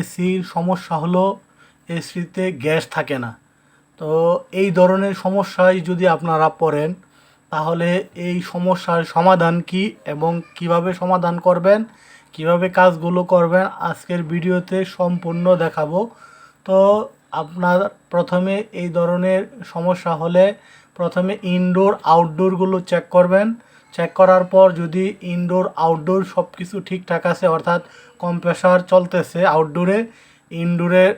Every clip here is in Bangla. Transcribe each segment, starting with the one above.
এসির সমস্যা হলো এসিতে গ্যাস থাকে না। তো এই ধরনের সমস্যায় যদি আপনারা পড়েন, তাহলে এই সমস্যার সমাধান কি এবং কীভাবে সমাধান করবেন, কীভাবে কাজগুলো করবেন, আজকের ভিডিওতে সম্পূর্ণ দেখাবো। তো আপনার প্রথমে এই ধরনের সমস্যা হলে প্রথমে ইনডোর আউটডোরগুলো চেক করবেন। চেক করার পর যদি ইনডোর আউটডোর সব কিছু ঠিকঠাক আছে, অর্থাৎ কম্প্রেসার চলতেছে আউটডোরে ইনডোরের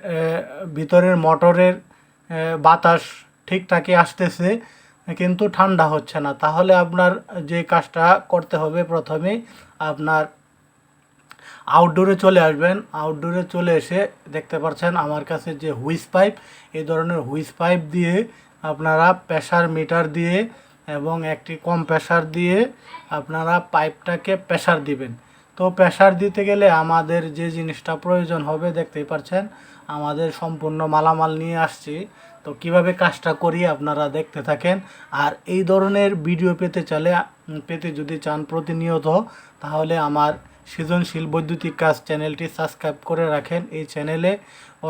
ভিতরের মোটরের বাতাস ঠিকঠাকই আসতেছে, কিন্তু ঠান্ডা হচ্ছে না। তাহলে আপনার যে কাজটা করতে হবে প্রথমে আপনার আউটডোরে চলে আসবেন। আউটডোরে চলে এসে দেখতে পাচ্ছেন আমার কাছে যে হুইস পাইপ এই ধরনের হুইস পাইপ দিয়ে আপনারা প্রেশার মিটার দিয়ে এবং একটি কম প্রেশার দিয়ে আপনারা পাইপটাকে প্রেশার দিবেন। তো প্রেশার দিতে গেলে আমাদের যে জিনিসটা প্রয়োজন হবে, দেখতেই পাচ্ছেন আমাদের সম্পূর্ণ মালামাল নিয়ে আসছি। তো কীভাবে কাজটা করি আপনারা দেখতে থাকেন। আর এই ধরনের ভিডিও পেতে চালে পেতে যদি চান প্রতিনিয়ত, তাহলে আমার সৃজনশীল বৈদ্যুতিক কাজ চ্যানেলটি সাবস্ক্রাইব করে রাখেন। এই চ্যানেলে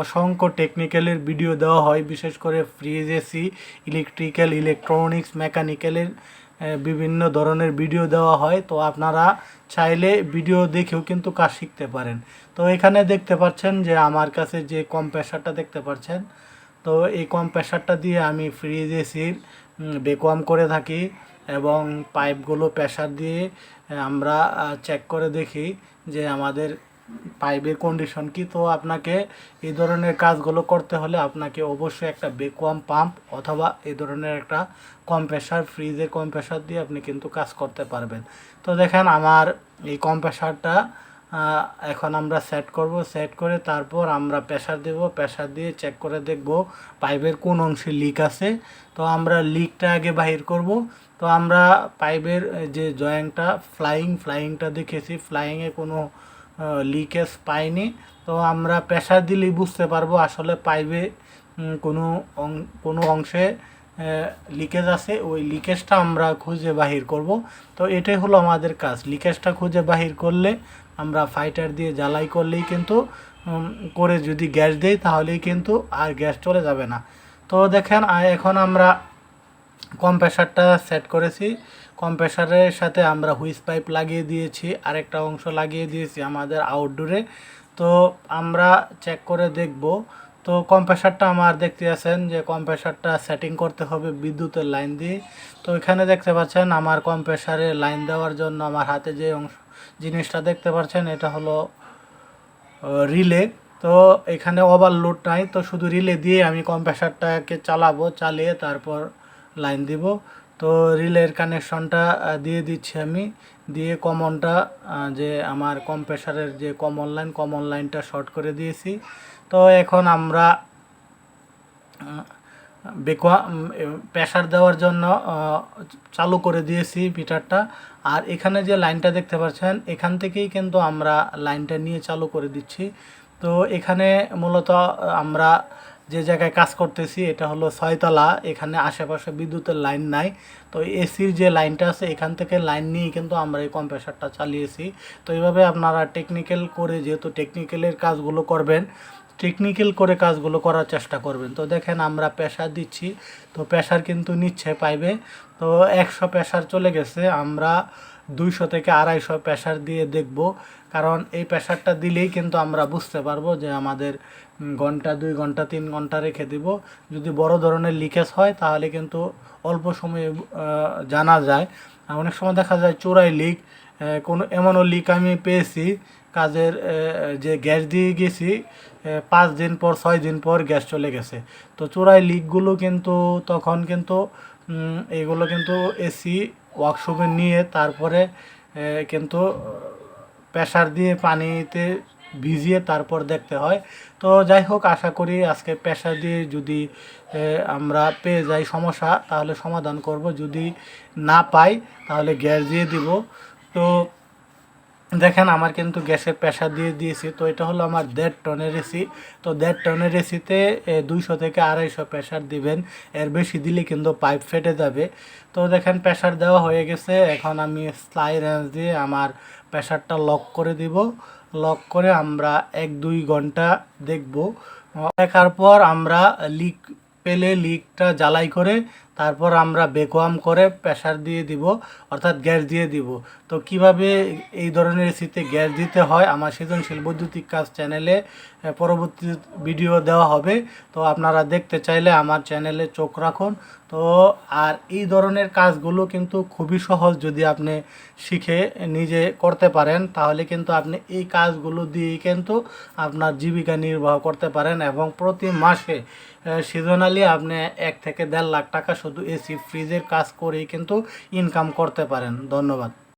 অসংখ্য টেকনিক্যালের ভিডিও দেওয়া হয়, বিশেষ করে ফ্রিজ এসি ইলেকট্রিক্যাল, ইলেকট্রনিক্স, মেকানিক্যালের বিভিন্ন ধরনের ভিডিও দেওয়া হয়। তো আপনারা চাইলে ভিডিও দেখেও কিন্তু কাজ শিখতে পারেন। তো এখানে দেখতে পাচ্ছেন যে আমার কাছে যে কম্প্রেসারটা দেখতে পাচ্ছেন, তো এই কম্প্রেসারটা দিয়ে আমি ফ্রিজ এসির বেকওয়াম করে থাকি। এবং পাইপগুলো প্রেশার দিয়ে আমরা চেক করে দেখি যে আমাদের পাইপের কন্ডিশন কি। তো আপনাকে এই ধরনের কাজগুলো করতে হলে আপনাকে অবশ্যই একটা বেকওয়াম পাম্প অথবা এই ধরনের একটা কম্প্রেসার ফ্রিজের কম্প্রেসার দিয়ে আপনি কিন্তু কাজ করতে পারবেন। তো দেখেন আমার এই কম্প্রেসারটা এখন আমরা সেট করব সেট করে তারপর আমরা প্রেশার দেব প্রেশার দিয়ে চেক করে দেখব পাইপের কোন অংশে লিক আছে। তো আমরা লিকটা আগে বাহির করব। তো আমরা পাইপের যে জয়েন্টটা ফ্লাইং ফ্লাইংটা দেখেছি ফ্লাইংয়ে কোনো লিকেজ পাইনি। তো আমরা প্রেশার দিলেই বুঝতে পারব আসলে পাইপে কোনো কোনো অংশে লিকেজ আছে, ওই লিকেজটা আমরা খুঁজে বাহির করব। তো এটাই হলো আমাদের কাজ। লিকেজটা খুঁজে বাহির করলে আমরা ফাইটার দিয়ে জ্বালাই করলেই কিন্তু করে যদি গ্যাস দেই তাহলেই কিন্তু আর গ্যাস চলে যাবে না। তো দেখেন এখন আমরা কম্প্রেসারটা সেট করেছি। কম্প্রেসারের সাথে আমরা হুইস পাইপ লাগিয়ে দিয়েছি, আরেকটা অংশ লাগিয়ে দিয়েছি আমাদের আউটডোরে তো আমরা চেক করে দেখব তো কম্প্রেসারটা আমার দেখতে আছেন যে কম্প্রেসারটা সেটিং করতে হবে বিদ্যুতের লাইন দিয়ে। তো এখানে দেখতে পাচ্ছেন আমার কম্প্রেসারে লাইন দেওয়ার জন্য আমার হাতে যে অংশ জিনিসটা দেখতে পাচ্ছেন, এটা হলো রিলে তো এখানে ওভারলোড নাই, তো শুধু রিলে দিয়ে আমি কম্প্রেসারটাকে চালাবো, চালিয়ে তারপর লাইন দিব। তো রিলের কানেকশনটা দিয়ে দিচ্ছি আমি। দিয়ে কমনটা যে আমার কম্প্রেসারের যে কমন লাইন, কমন লাইনটা শর্ট করে দিয়েছি। তো এখন আমরা বেকোয়া প্রেশার দেওয়ার জন্য চালু করে দিয়েছি মিটারটা। আর এখানে যে লাইনটা দেখতে পাচ্ছেন, এখান থেকেই কিন্তু আমরা লাইনটা নিয়ে চালু করে দিচ্ছি। তো এখানে মূলত আমরা যে জায়গায় কাজ করতেছি, এটা হলো ছয়তলা, এখানে আশেপাশে বিদ্যুতের লাইন নাই। তো এসির যে লাইনটা আছে, এখান থেকে লাইন নিয়ে কিন্তু আমরা এই কম্প্রেসারটা চালিয়েছি। তো এইভাবে আপনারা টেকনিক্যাল করে যেহেতু টেকনিক্যালের কাজগুলো করবেন টেকনিক্যাল করে কাজগুলো করার চেষ্টা করবেন। তো দেখেন আমরা প্রেশার দিচ্ছি, তো প্রেশার কিন্তু নিচ্ছে পাইবে। তো একশো প্রেশার চলে গেছে, আমরা দুইশো থেকে আড়াইশো প্রেশার দিয়ে দেখব। কারণ এই প্রেশারটা দিলেই কিন্তু আমরা বুঝতে পারব যে আমাদের ঘণ্টা দুই ঘণ্টা তিন ঘণ্টা রেখে দিব। যদি বড় ধরনের লিকেজ হয়, তাহলে কিন্তু অল্প সময়ে জানা যায়। অনেক সময় দেখা যায় চোরাই লিক কোনো এমনও লিক আমি পেয়েছি কাজের যে গ্যাস দিয়ে গেছি পাঁচ দিন পর, ছয় দিন পর গ্যাস চলে গেছে। তো চোরাই লিকগুলো কিন্তু তখন কিন্তু এগুলো কিন্তু এসি ওয়ার্কশপে নিয়ে তারপরে কিন্তু প্রেশার দিয়ে পানিতে ভিজিয়ে তারপর দেখতে হয়। তো যাই হোক, আশা করি আজকে প্রেশার দিয়ে যদি আমরা পেয়ে যাই সমস্যা, তাহলে সমাধান করব। যদি না পাই, তাহলে গ্যাস দিয়ে দিব। তো দেখেন আমার কিন্তু গ্যাসের প্রেশার দিয়ে দিয়েছি, তো এটা হলো আমার দেড় টনের এসি তো দেড় টনের এসিতে দুইশো থেকে আড়াইশো প্রেশার দিবেন, এর বেশি দিলে কিন্তু পাইপ ফেটে যাবে। তো দেখেন প্রেশার দেওয়া হয়ে গেছে, এখন আমি স্লাই রেঞ্জ দিয়ে আমার প্রেশারটা লক করে দিব। লক করে আমরা এক দুই ঘণ্টা দেখব। দেখার পর আমরা লিক পেলে লিকটা জ্বালাই করে তারপর আমরা বেকোয়াম করে প্রেশার দিয়ে দিব, অর্থাৎ গ্যাস দিয়ে দিব। তো কীভাবে এই ধরনের এসিতে গ্যাস দিতে হয়, আমার সৃজনশীল বৈদ্যুতিক কাজ চ্যানেলে পরবর্তী ভিডিও দেওয়া হবে। তো আপনারা দেখতে চাইলে আমার চ্যানেলে চোখ রাখুন। তো আর এই ধরনের কাজগুলো কিন্তু খুবই সহজ যদি আপনি শিখে নিজে করতে পারেন, তাহলে কিন্তু আপনি এই কাজগুলো দিয়েই কিন্তু আপনার জীবিকা নির্বাহ করতে পারেন এবং প্রতি মাসে সিজনালি আপনি এক থেকে দেড় লাখ টাকা শুধু এসি ফ্রিজের কাজ করেই কিন্তু ইনকাম করতে পারেন। ধন্যবাদ।